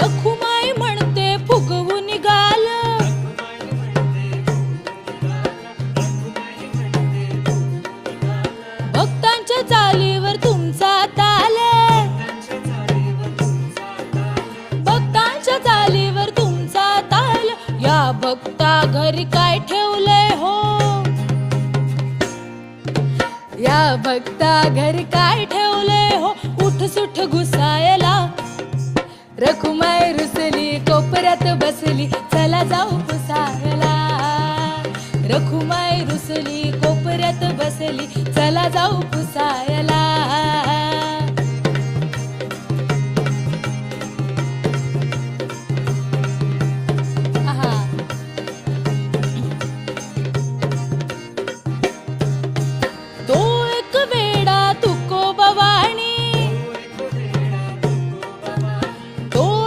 रखुमाई म्हणते फुगवून निघाल. भक्तांच्या चालीवर तुमचा ताल भक्तांच्या चालीवर तुमचा ताल या भक्ता घरी काय ठेवलंय हो? या भक्ता घरी काय ठेवलंय हो? रखुमाई रुसली कोपऱ्यात बसली चला जाऊ पुसायला. रखुमाई रुसली कोपऱ्यात बसली चला जाऊ पुसायला.